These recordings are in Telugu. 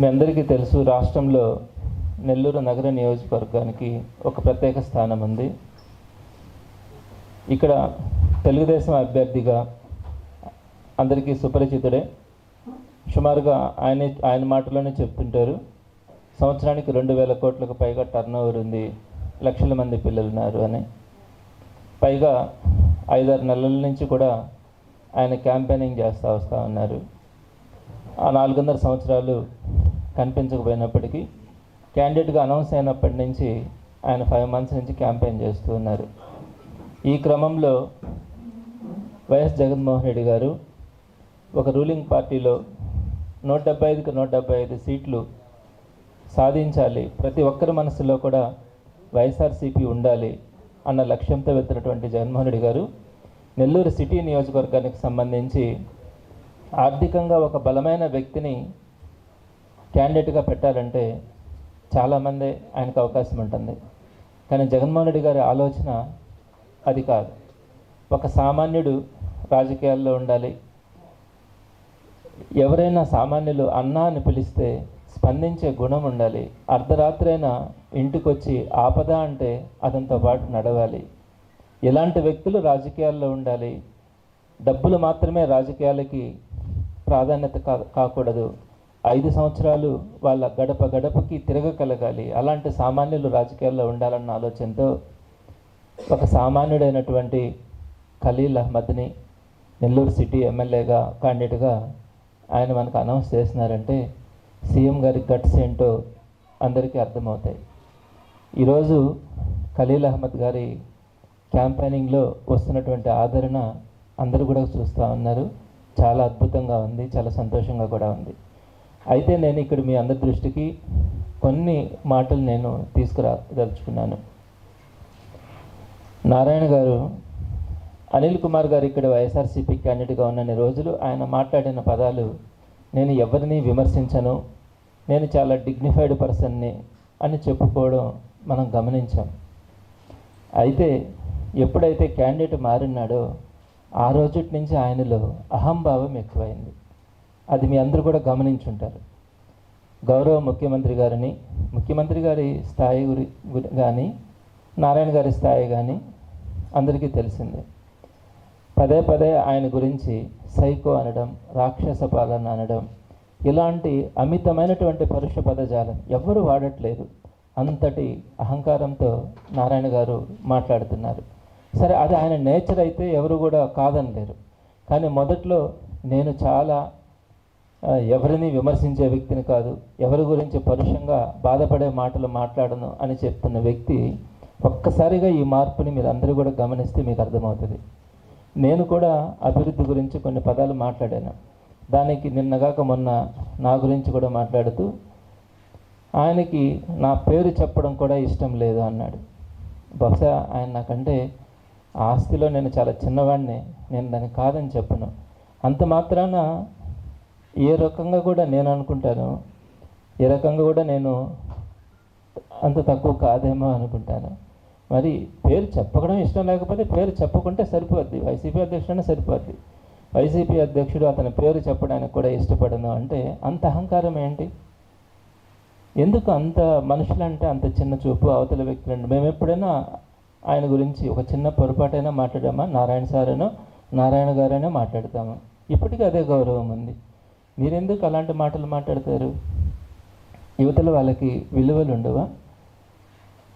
మీ అందరికీ తెలుసు రాష్ట్రంలో నెల్లూరు నగర నియోజకవర్గానికి ఒక ప్రత్యేక స్థానం ఉంది. ఇక్కడ తెలుగుదేశం అభ్యర్థిగా అందరికీ సుపరిచితుడే. సుమారుగా ఆయన ఆయన మాటలోనే చెప్తుంటారు సంవత్సరానికి రెండు వేల కోట్లకు పైగా టర్న్ ఓవర్ ఉంది లక్షల మంది పిల్లలు ఉన్నారు అని. పైగా ఐదారు నెలల నుంచి కూడా ఆయన క్యాంపెయినింగ్ చేస్తూ వస్తూ ఉన్నారు. ఆ నాలుగున్నర సంవత్సరాలు కనిపించకపోయినప్పటికీ క్యాండిడేట్గా అనౌన్స్ అయినప్పటి నుంచి ఆయన ఫైవ్ మంత్స్ నుంచి క్యాంపెయిన్ చేస్తూ ఉన్నారు. ఈ క్రమంలో వైఎస్ జగన్మోహన్ రెడ్డి గారు ఒక రూలింగ్ పార్టీలో నూట డెబ్బై ఐదుకి నూట డెబ్బై ఐదు సీట్లు సాధించాలి. ప్రతి ఒక్కరి మనసులో కూడా వైఎస్ఆర్సీపీ ఉండాలి అన్న లక్ష్యంతో వెళ్తున్నటువంటి జగన్మోహన్ రెడ్డి గారు నెల్లూరు సిటీ నియోజకవర్గానికి సంబంధించి ఆర్థికంగా ఒక బలమైన వ్యక్తిని క్యాండిడేట్గా పెట్టాలంటే చాలామంది ఆయనకు అవకాశం ఉంటుంది. కానీ జగన్మోహన్ రెడ్డి గారి ఆలోచన అది కాదు. ఒక సామాన్యుడు రాజకీయాల్లో ఉండాలి. ఎవరైనా సామాన్యులు అన్నా అని పిలిస్తే స్పందించే గుణం ఉండాలి. అర్ధరాత్రైనా ఇంటికొచ్చి ఆపద అంటే అతనితో పాటు నడవాలి. ఇలాంటి వ్యక్తులు రాజకీయాల్లో ఉండాలి. డబ్బులు మాత్రమే రాజకీయాలకి ప్రాధాన్యత కా కాకూడదు. ఐదు సంవత్సరాలు వాళ్ళ గడప గడపకి తిరగగలగాలి. అలాంటి సామాన్యులు రాజకీయాల్లో ఉండాలన్న ఆలోచనతో ఒక సామాన్యుడైనటువంటి ఖలీల్ అహ్మద్ని నెల్లూరు సిటీ ఎమ్మెల్యేగా క్యాండిడేట్గా ఆయన మనకు అనౌన్స్ చేస్తున్నారంటే సీఎం గారి గట్స్ ఏంటో అందరికీ అర్థమవుతాయి. ఈరోజు ఖలీల్ అహ్మద్ గారి క్యాంపెయినింగ్లో వస్తున్నటువంటి ఆదరణ అందరూ కూడా చూస్తూ ఉన్నారు. చాలా అద్భుతంగా ఉంది చాలా సంతోషంగా కూడా ఉంది. అయితే నేను ఇక్కడ మీ అందరి దృష్టికి కొన్ని మాటలు నేను తీసుకురాదలుచుకున్నాను. నారాయణ గారు అనిల్ కుమార్ గారు ఇక్కడ వైఎస్ఆర్సీపీ క్యాండిడేట్గా ఉన్నన్ని రోజులు ఆయన మాట్లాడిన పదాలు నేను ఎవరిని విమర్శించను నేను చాలా డిగ్నిఫైడ్ పర్సన్ని అని చెప్పుకోవడం మనం గమనించాం. అయితే ఎప్పుడైతే క్యాండిడేట్ మారినాడో ఆ రోజు నుంచి ఆయనలో అహంభావం ఎక్కువైంది. అది మీ అందరూ కూడా గమనించుంటారు. గౌరవ ముఖ్యమంత్రి గారిని ముఖ్యమంత్రి గారి స్థాయి గురి కానీ నారాయణ గారి స్థాయి కానీ అందరికీ తెలిసిందే. పదే పదే ఆయన గురించి సైకో అనడం రాక్షస పాలన అనడం ఇలాంటి అమితమైనటువంటి పరుష పదజాలం ఎవ్వరూ వాడట్లేదు. అంతటి అహంకారంతో నారాయణ గారు మాట్లాడుతున్నారు. సరే అది ఆయన నేచర్ అయితే ఎవరు కూడా కాదనలేరు. కానీ మొదట్లో నేను చాలా ఎవరిని విమర్శించే వ్యక్తిని కాదు ఎవరి గురించి పరుషంగా బాధపడే మాటలు మాట్లాడను అని చెప్తున్న వ్యక్తి ఒక్కసారిగా ఈ మార్పుని మీరు అందరూ కూడా గమనిస్తే మీకు అర్థమవుతుంది. నేను కూడా అభివృద్ధి గురించి కొన్ని పదాలు మాట్లాడాను. దానికి నిన్నగాక మొన్న నా గురించి కూడా మాట్లాడుతూ ఆయనకి నా పేరు చెప్పడం కూడా ఇష్టం లేదు అన్నాడు. బహుశా ఆయన నాకంటే ఆస్తిలో నేను చాలా చిన్నవాడిని నేను దాన్ని కాదని చెప్పను. అంత మాత్రాన ఏ రకంగా కూడా నేను అనుకుంటాను ఏ రకంగా కూడా నేను అంత తక్కువ కాదేమో అనుకుంటాను. మరి పేరు చెప్పడం ఇష్టం లేకపోతే పేరు చెప్పకుంటే సరిపోద్ది. వైసీపీ అధ్యక్షుడైనా సరిపోద్ది. వైసీపీ అధ్యక్షుడు అతని పేరు చెప్పడానికి కూడా ఇష్టపడను అంటే అంత అహంకారం ఏంటి? ఎందుకు అంత మనుషులంటే అంత చిన్న చూపు అవతల వ్యక్తులంటే మేము ఎప్పుడైనా ఆయన గురించి ఒక చిన్న పొరపాటైనా మాట్లాడామా? నారాయణ సారేనో నారాయణ గారైనా మాట్లాడతాము? ఇప్పటికీ అదే గౌరవం ఉంది. మీరెందుకు అలాంటి మాటలు మాట్లాడతారు? యువతల వాళ్ళకి విలువలు ఉండవా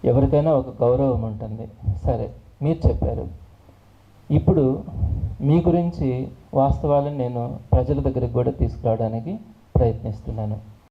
ఎవరికైనా ఒక గౌరవం ఉంటుంది. సరే మీరు చెప్పారు. ఇప్పుడు మీ గురించి వాస్తవాలను నేను ప్రజల దగ్గరికి కూడా తీసుకురావడానికి ప్రయత్నిస్తున్నాను.